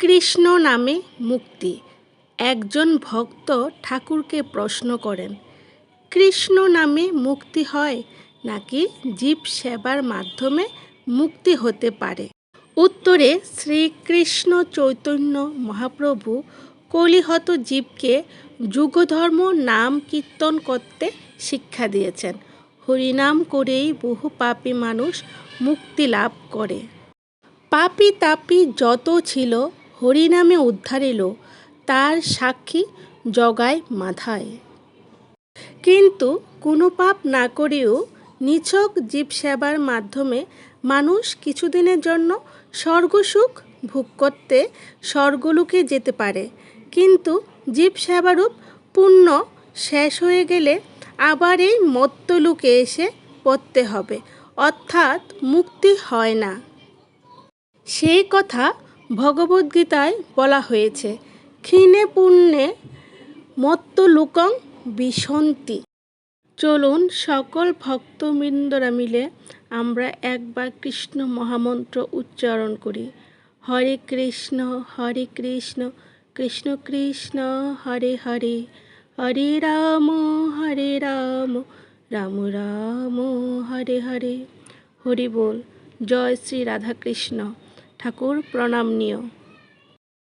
কৃষ্ণ নামে মুক্তি। একজন ভক্ত ঠাকুরকে প্রশ্ন করেন, কৃষ্ণ নামে মুক্তি হয় নাকি জীব সেবার মাধ্যমে মুক্তি হতে পারে? উত্তরে, শ্রীকৃষ্ণ চৈতন্য মহাপ্রভু কলিহত জীবকে যুগধর্ম নাম কীর্তন করতে শিক্ষা দিয়েছেন। হরিনাম করেই বহু পাপী মানুষ মুক্তি লাভ করে। পাপি তাপি যত ছিল হরিনামে উদ্ধার এলো, তার সাক্ষী জগায় মাথায়। কিন্তু কোনো পাপ না করেও নিছক জীব সেবার মাধ্যমে মানুষ কিছুদিনের জন্য স্বর্গসুখ ভোগ করতে স্বর্গলোকে যেতে পারে। কিন্তু জীব সেবারূপ পুণ্য শেষ হয়ে গেলে আবার এই মত্তলোকে এসে পড়তে হবে, অর্থাৎ মুক্তি হয় না। সেই কথা ভগবদ্গীতায় বলা হয়েছে, ক্ষীণে পুণ্যে মত্তলোকং বিশন্তি চলুন সকল ভক্তবৃন্দরা মিলে আমরা একবার কৃষ্ণ মহামন্ত্র উচ্চারণ করি। হরে কৃষ্ণ হরে কৃষ্ণ কৃষ্ণ কৃষ্ণ, হরে হরে। হরে রাম হরে রাম রাম রাম, হরে হরে। হরি বল, জয় শ্রী রাধাকৃষ্ণ। ঠাকুর প্রণাম নিও।